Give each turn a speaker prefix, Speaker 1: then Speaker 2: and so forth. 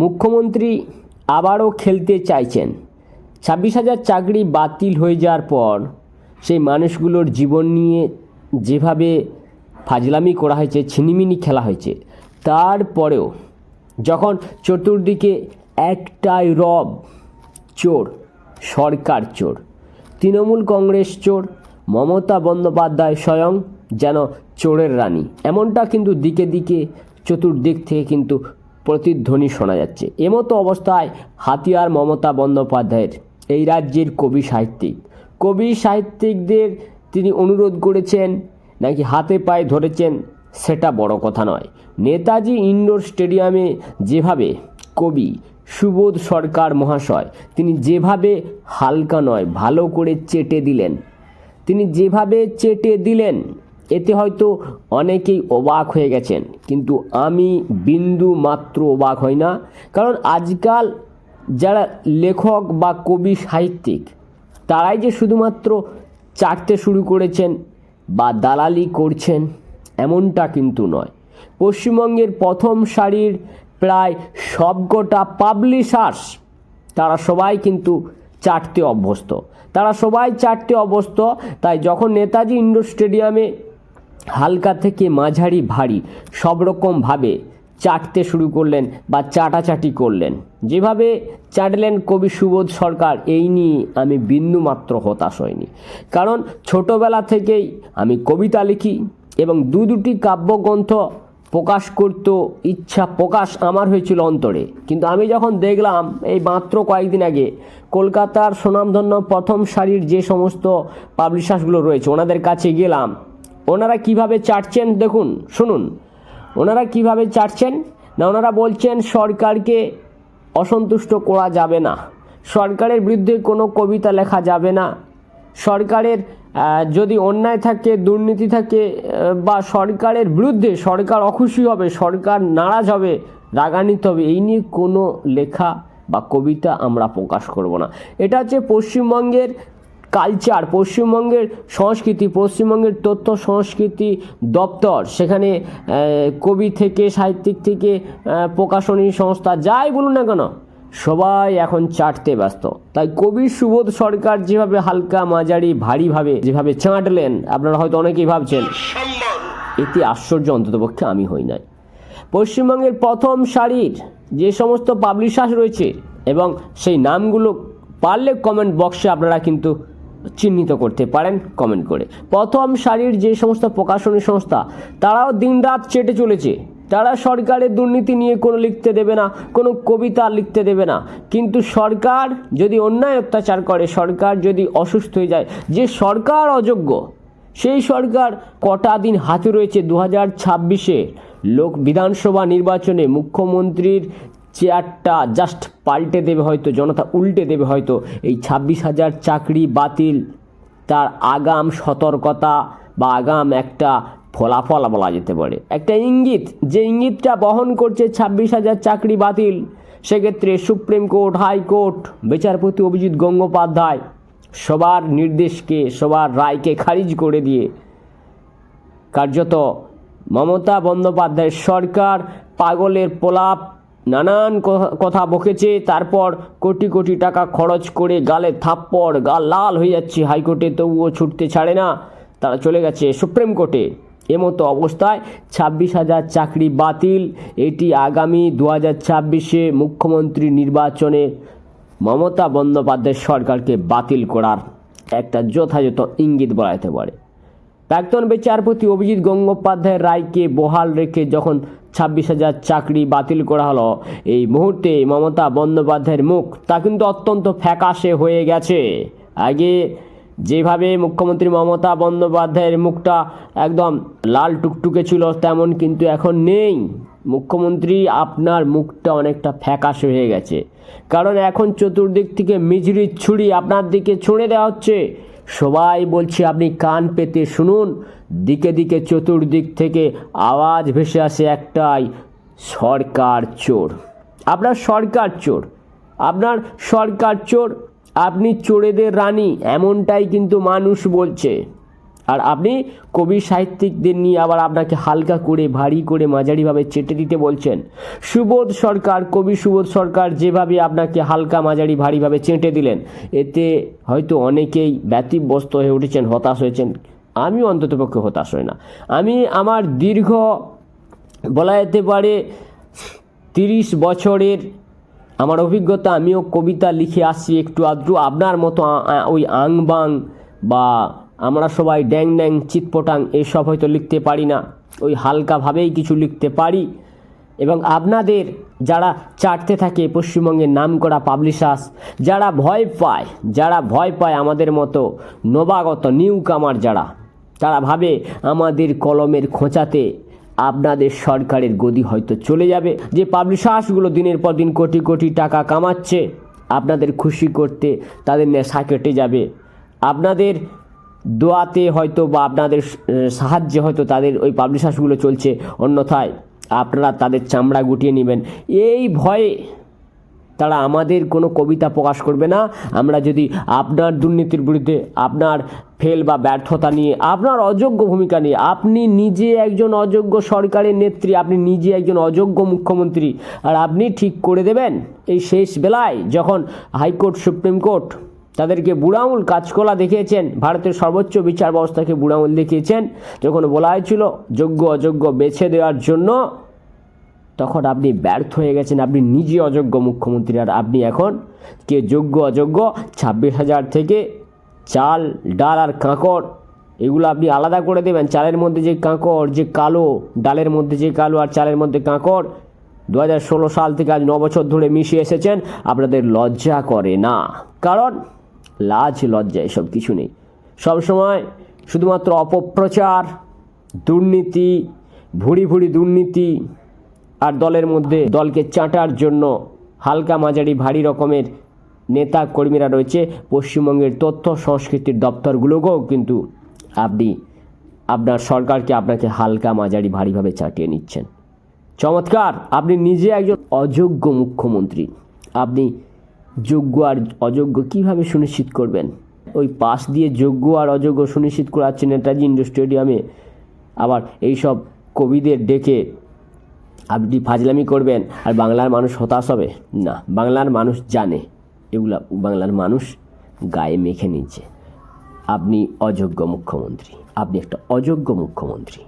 Speaker 1: মুখ্যমন্ত্রী আবারও খেলতে চাইছেন। ছাব্বিশ হাজার চাকরি বাতিল হয়ে যাওয়ার পর সেই মানুষগুলোর জীবন নিয়ে যেভাবে ফাজলামি করা হয়েছে, ছিনিমিনি খেলা হয়েছে তারপরেও যখন চতুর্দিকে একটাই রব চোর, সরকার চোর, তৃণমূল কংগ্রেস চোর, মমতা বন্দ্যোপাধ্যায় স্বয়ং যেন চোরের রানী। এমনটা কিন্তু দিকে দিকে, চতুর্দিক থেকে কিন্তু প্রতিধ্বনি শোনা যাচ্ছে। এমতো অবস্থায় হাতিয়ার মমতা বন্দ্যোপাধ্যায়ের এই রাজ্যের কবি সাহিত্যিক। কবি সাহিত্যিকদের তিনি অনুরোধ করেছেন, নাকি হাতে পায়ে ধরেছেন, সেটা বড় কথা নয়। নেতাজি ইনডোর স্টেডিয়ামে যেভাবে কবি সুবোধ সরকার মহাশয়, তিনি যেভাবে হালকা নয়, ভালো করে চেটে দিলেন। তিনি যেভাবে চেটে দিলেন এতে হয়তো অনেকেই অবাক হয়ে গেছেন, কিন্তু আমি বিন্দু মাত্র অবাক হই না, কারণ আজকাল যারা লেখক বা কবি সাহিত্যিক, তারাই যে শুধুমাত্র চাটতে শুরু করেছেন বা দালালি করছেন, এমনটা কিন্তু নয়। পশ্চিমবঙ্গের প্রথম সারির প্রায় সবকটা পাবলিশার্স, তারা সবাই কিন্তু চাটতে অভ্যস্ত। তারা সবাই চাটতে অভ্যস্ত, তাই যখন নেতাজি ইন্ডোর স্টেডিয়ামে হালকা থেকে মাঝারি ভারী, সব রকমভাবে চাটতে শুরু করলেন বা চাটাচাটি করলেন। যেভাবে চাটলেন কবি সুবোধ সরকার, এই নিয়ে আমি বিন্দুমাত্র হতাশ হইনি। কারণ ছোটবেলা থেকেই আমি কবিতা লিখি এবং দু দুটি কাব্যগ্রন্থ প্রকাশ করতে, ইচ্ছা প্রকাশ আমার হয়েছিল অন্তরে। কিন্তু আমি যখন দেখলাম, এই মাত্র কয়েকদিন আগে কলকাতার সুনামধন্য প্রথম সারির যে সমস্ত পাবলিশার্সগুলো রয়েছে, ওনাদের কাছে গেলাম ওনারা কীভাবে চাটছেন, দেখুন, শুনুন। ওনারা কীভাবে চাটছেন? না, ওনারা বলছেন, সরকারকে অসন্তুষ্ট করা যাবে না। সরকারের বিরুদ্ধে কোনো কবিতা লেখা যাবে না। সরকারের যদি অন্যায় থাকে, দুর্নীতি থাকে বা সরকারের বিরুদ্ধে সরকার অখুশি হবে, সরকার নারাজ হবে, রাগান্বিত হবে, এই নিয়ে কোনো লেখা বা কবিতা আমরা প্রকাশ করব না। এটা হচ্ছে পশ্চিমবঙ্গের কালচার, পশ্চিমবঙ্গের সংস্কৃতি, পশ্চিমবঙ্গের তথ্য সংস্কৃতি দপ্তর। সেখানে কবি থেকে, সাহিত্যিক থেকে প্রকাশনী সংস্থা, যাই বলুন না কেন, সবাই এখন চাটতে ব্যস্ত। তাই কবি সুবোধ সরকার যেভাবে হালকা মাঝারি, ভারীভাবে যেভাবে চাটলেন, আপনারা হয়তো অনেকেই ভাবছেন এতে আশ্চর্য অন্ততপক্ষে আমি হই নাই। পশ্চিমবঙ্গের প্রথম সারির যে সমস্ত পাবলিশার্স রয়েছে এবং সেই নামগুলো পারলে কমেন্ট বক্সে আপনারা কিন্তু চিহ্নিত করতে পারেন কমেন্ট করে। প্রথম সারির যে সমস্ত প্রকাশনী সংস্থা, তারাও দিনরাত চেটে চলেছে। তারা সরকারের দুর্নীতি নিয়ে কোনো লিখতে দেবে না, কোনো কবিতা লিখতে দেবে না। কিন্তু সরকার যদি অন্যায় অত্যাচার করে, সরকার যদি অসুস্থ হয়ে যায়, যে সরকার অযোগ্য, সেই সরকার কটা দিন হাতে রয়েছে। দু হাজার ছাব্বিশে লোক বিধানসভা নির্বাচনে মুখ্যমন্ত্রীর চেয়ারটা জাস্ট পাল্টে দেবে হয়তো, জনতা উল্টে দেবে হয়তো। এই ছাব্বিশ হাজার চাকরি বাতিল, তার আগাম সতর্কতা বা আগাম একটা ফলাফল বলা যেতে পারে। একটা ইঙ্গিত, যে ইঙ্গিতটা বহন করছে ছাব্বিশ হাজার চাকরি বাতিল, সেক্ষেত্রে সুপ্রিম কোর্ট হাইকোর্ট বিচারপতি অভিজিৎ গঙ্গোপাধ্যায় সবার নির্দেশকে, সবার রায়কে খারিজ করে দিয়ে কার্যত মমতা বন্দ্যোপাধ্যায়ের সরকার পাগলের পোলাপ নানান কথা বকেছে, তারপর কোটি কোটি টাকা খরচ করে গালে থাপ্পড় গাল লাল হয়ে যাচ্ছে হাইকোর্টে, তবুও ছুটতে ছাড়ে না। তারা চলে গেছে সুপ্রিম কোর্টে। এমতো অবস্থায় ছাব্বিশ হাজার চাকরি বাতিল। এটি আগামী দু হাজার ছাব্বিশে মুখ্যমন্ত্রী নির্বাচনে মমতা বন্দ্যোপাধ্যায় সরকারকে বাতিল করার একটা যথাযথ ইঙ্গিত বলা পারে। প্রাক্তন বিচারপতি অভিজিৎ গঙ্গোপাধ্যায়ের রায়কে বহাল রেখে যখন ছাব্বিশ হাজার চাকরি বাতিল করা হলো, এই মুহূর্তে মমতা বন্দ্যোপাধ্যায়ের মুখ তা কিন্তু অত্যন্ত ফ্যাকাশে হয়ে গেছে। আগে যেভাবে মুখ্যমন্ত্রী মমতা বন্দ্যোপাধ্যায়ের মুখটা একদম লাল টুকটুকে ছিল, তেমন কিন্তু এখন নেই। মুখ্যমন্ত্রী আপনার মুখটা অনেকটা ফ্যাকাশে হয়ে গেছে। কারণ এখন চতুর্দিক থেকে মিজরি ছুরি আপনার দিকে ছুঁড়ে দেওয়া হচ্ছে। সবাই বলছি, আপনি কান পেতে শুনুন। দিকে দিকে চতুর্দিক থেকে আওয়াজ ভেসে আসে একটাই, সরকার চোর। আপনার সরকার চোর। আপনার সরকার চোর, আপনি চোরেদের রানী, এমনটাই কিন্তু মানুষ বলছে। আর আপনি কবি সাহিত্যিকদের নিয়ে আবার আপনাকে হালকা করে, ভারী করে, মাঝারিভাবে চেটে দিতে বলছেন। সুবোধ সরকার, কবি সুবোধ সরকার যেভাবে আপনাকে হালকা, মাঝারি, ভারীভাবে চেটে দিলেন, এতে হয়তো অনেকেই ব্যতিব্যস্ত হয়ে উঠেছেন, হতাশ হয়েছেন। আমি অন্ততপক্ষে হতাশ হই না। আমি আমার দীর্ঘ বলা যেতে পারে তিরিশ বছরের আমার অভিজ্ঞতা, আমিও কবিতা লিখে আসছি একটু আধটু। আপনার মতো ওই আং বাং বা আমরা সবাই ড্যাং ড্যাং, চিৎপটাং, এসব হয়তো লিখতে পারি না। ওই হালকাভাবেই কিছু লিখতে পারি। এবং আপনাদের যারা চাটতে থাকে পশ্চিমবঙ্গের নামকরা পাবলিশার্স, যারা ভয় পায়, যারা ভয় পায় আমাদের মতো নবাগত নিউ কামার যারা, তারা ভাবে আমাদের কলমের খোঁচাতে আপনাদের সরকারের গদি হয়তো চলে যাবে। যে পাবলিশার্সগুলো দিনের পর দিন কোটি কোটি টাকা কামাচ্ছে, আপনাদের খুশি করতে তাদের নেশা কেটে যাবে। আপনাদের দোয়াতে হয়তো বা আপনাদের সাহায্যে হয়তো তাদের ওই পাবলিশার্সগুলো চলছে। অন্যথায় আপনারা তাদের চামড়া গুটিয়ে নেবেন। এই ভয়ে তারা আমাদের কোনো কবিতা প্রকাশ করবে না। আমরা যদি আপনার দুর্নীতির বিরুদ্ধে আপনার ফেল বা ব্যর্থতা নিয়ে, আপনার অযোগ্য ভূমিকা নিয়ে, আপনি নিজে একজন অযোগ্য সরকারের নেত্রী, আপনি নিজে একজন অযোগ্য মুখ্যমন্ত্রী, আর আপনি ঠিক করে দেবেন এই শেষ বেলায় যখন হাইকোর্ট, সুপ্রিম কোর্ট তাদেরকে বুড়ামুল কাজকলা দেখিয়েছেন। ভারতের সর্বোচ্চ বিচার ব্যবস্থাকে বুড়ামুল দেখিয়েছেন। যখন বলা হয়েছিল, যোগ্য অযোগ্য বেছে দেওয়ার জন্য তখন আপনি ব্যর্থ হয়ে গেছেন। আপনি নিজে অযোগ্য মুখ্যমন্ত্রী। আর আপনি এখন কে? যোগ্য, অযোগ্য, ছাব্বিশ হাজার থেকে চাল, ডাল আর কাঁকড়, এগুলো আপনি আলাদা করে দেবেন। চালের মধ্যে যে কাঁকড়, যে কালো, ডালের মধ্যে যে কালো আর চালের মধ্যে কাঁকড় দু হাজার ষোলো সাল থেকে আজ ন বছর ধরে মিশিয়ে এসেছেন। আপনাদের লজ্জা করে না। কারণ লাজ, লজ্জা, এসব কিছু নেই। সবসময় শুধুমাত্র অপপ্রচার, দুর্নীতি, ভুড়ি ভুড়ি দুর্নীতি আর দলের মধ্যে দলকে চাটার জন্য হালকা মাঝারি ভারী রকমের নেতা কর্মীরা রয়েছে। পশ্চিমবঙ্গের তথ্য সংস্কৃতির দপ্তরগুলোকেও কিন্তু আপনি, আপনার সরকারকে আপনাকে হালকা মাঝারি ভারীভাবে চাটিয়ে নিচ্ছেন। চমৎকার! আপনি নিজে একজন অযোগ্য মুখ্যমন্ত্রী। আপনি যোগ্য আর অযোগ্য কীভাবে সুনিশ্চিত করবেন? ওই পাশ দিয়ে যোগ্য আর অযোগ্য সুনিশ্চিত করাচ্ছেন নেতাজি ইন্ডোর স্টেডিয়ামে। আবার এইসব কবিদের ডেকে আপনি ফাজলামি করবেন আর বাংলার মানুষ হতাশ হবে? না, বাংলার মানুষ জানে। এগুলা বাংলার মানুষ গায়ে মেখে নিচ্ছে আপনি অযোগ্য মুখ্যমন্ত্রী। আপনি একটা অযোগ্য মুখ্যমন্ত্রী।